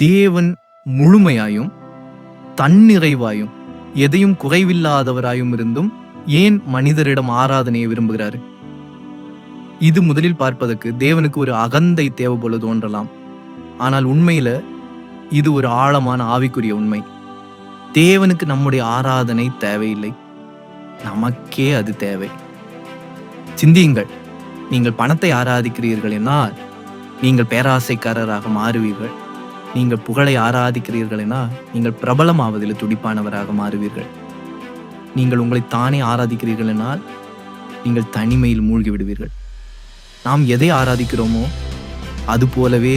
தேவன் முழுமையாயும் தன்னிறைவாயும் எதையும் குறைவில்லாதவராயும் இருந்தும் ஏன் மனிதரிடம் ஆராதனையை விரும்புகிறாரு? இது முதலில் பார்ப்பதற்கு தேவனுக்கு ஒரு அகந்தை தேவை போல தோன்றலாம். ஆனால் உண்மையில இது ஒரு ஆழமான ஆவிக்குரிய உண்மை. தேவனுக்கு நம்முடைய ஆராதனை தேவையில்லை. நமக்கே அது தேவை. சிந்தியுங்கள். நீங்கள் பணத்தை ஆராதிக்கிறீர்கள் என்றால் நீங்கள் பேராசைக்காரராக மாறுவீர்கள். நீங்கள் புகழை ஆராதிக்கிறீர்கள் நீங்கள் பிரபலமாவதில் துடிப்பானவராக மாறுவீர்கள். நீங்கள் உங்களை தானே ஆராதிக்கிறீர்கள் என்றால் நீங்கள் தனிமையில் மூழ்கி விடுவீர்கள். நாம் எதை ஆராதிக்கிறோமோ அது போலவே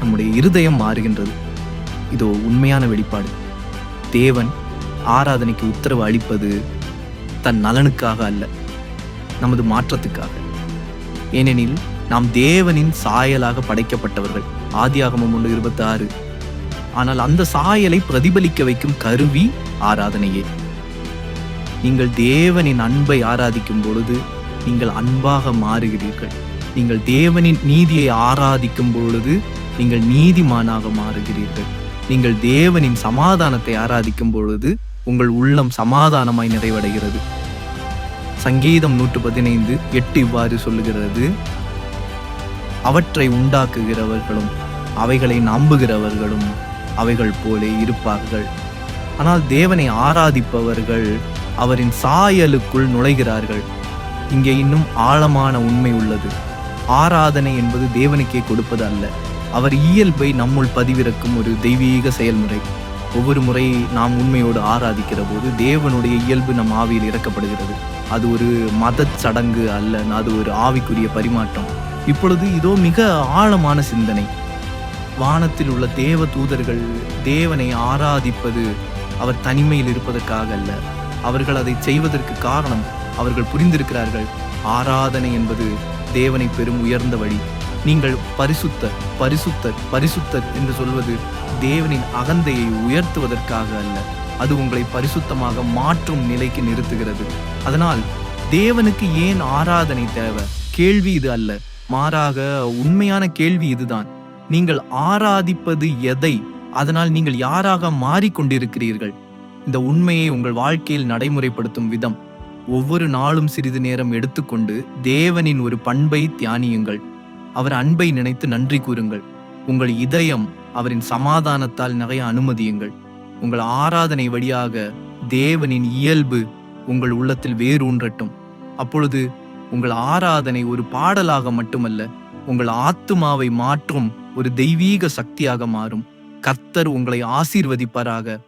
நம்முடைய இருதயம் மாறுகின்றது. இதோ உண்மையான வெளிப்பாடு. தேவன் ஆராதனைக்கு உத்தரவு அளிப்பது தன் நலனுக்காக அல்ல நமது மாற்றத்துக்காக. ஏனெனில் நாம் தேவனின் சாயலாக படைக்கப்பட்டவர்கள். ஆதியாகமம் ஒன்று இருபத்தி ஆறு ஆனால் அந்த சாயலை பிரதிபலிக்க வைக்கும் கருவி ஆராதனையே. நீங்கள் தேவனின் அன்பை ஆராதிக்கும் பொழுது நீங்கள் அன்பாக மாறுகிறீர்கள். நீங்கள் தேவனின் நீதியை ஆராதிக்கும் பொழுது நீங்கள் நீதிமானாக மாறுகிறீர்கள். நீங்கள் தேவனின் சமாதானத்தை ஆராதிக்கும் பொழுது உங்கள் உள்ளம் சமாதானமாய் நிறைவடைகிறது. சங்கீதம் நூற்று பதினைந்து எட்டு இவ்வாறு சொல்லுகிறது. அவற்றை உண்டாக்குகிறவர்களும் அவைகளை நம்புகிறவர்களும் அவைகள் போலே இருப்பார்கள். ஆனால் தேவனை ஆராதிப்பவர்கள் அவரின் சாயலுக்குள் நுழைகிறார்கள். இங்கே இன்னும் ஆழமான உண்மை உள்ளது. ஆராதனை என்பது தேவனுக்கே கொடுப்பது அல்ல. அவர் இயல்பை நம்முள் பதிவிறக்கும் ஒரு தெய்வீக செயல்முறை. ஒவ்வொரு முறை நாம் உண்மையோடு ஆராதிக்கிற போது தேவனுடைய இயல்பு நம் ஆவியில் இறக்கப்படுகிறது. அது ஒரு மத சடங்கு அல்ல அது ஒரு ஆவிக்குரிய பரிமாற்றம். இப்பொழுது இதோ மிக ஆழமான சிந்தனை. வானத்தில் உள்ள தேவ தூதர்கள் தேவனை ஆராதிப்பது அவர் தனிமையில் இருப்பதற்காக அல்ல. அவர்கள் அதை செய்வதற்கு காரணம் அவர்கள் புரிந்திருக்கிறார்கள். ஆராதனை என்பது தேவனை பெரும் உயர்ந்த வழி. நீங்கள் பரிசுத்தர் பரிசுத்தர் பரிசுத்தர் என்று சொல்வது தேவனின் அகந்தையை உயர்த்துவதற்காக அல்ல. அது உங்களை பரிசுத்தமாக மாற்றும் நிலைக்கு நிறுத்துகிறது. அதனால் தேவனுக்கு ஏன் ஆராதனை தேவை? கேள்வி இது அல்ல. மாறாக உண்மையான கேள்வி இதுதான். நீங்கள் ஆராதிப்பது எதை? அதனால் நீங்கள் யாராக மாறிக்கொண்டிருக்கிறீர்கள்? இந்த உண்மையை உங்கள் வாழ்க்கையில் நடைமுறைப்படுத்தும் விதம். ஒவ்வொரு நாளும் சிறிது நேரம் எடுத்துக்கொண்டு தேவனின் ஒரு பண்பை தியானியுங்கள். அவர் அன்பை நினைத்து நன்றி கூறுங்கள். உங்கள் இதயம் அவரின் சமாதானத்தால் நிறைய அனுமதியுங்கள். உங்கள் ஆராதனை வழியாக தேவனின் இயல்பு உங்கள் உள்ளத்தில் வேரூன்றட்டும். அப்பொழுது உங்கள் ஆராதனை ஒரு பாடலாக மட்டுமல்ல உங்கள் ஆத்துமாவை மாற்றும் ஒரு தெய்வீக சக்தியாக மாறும். கர்த்தர் உங்களை ஆசீர்வதிப்பாராக.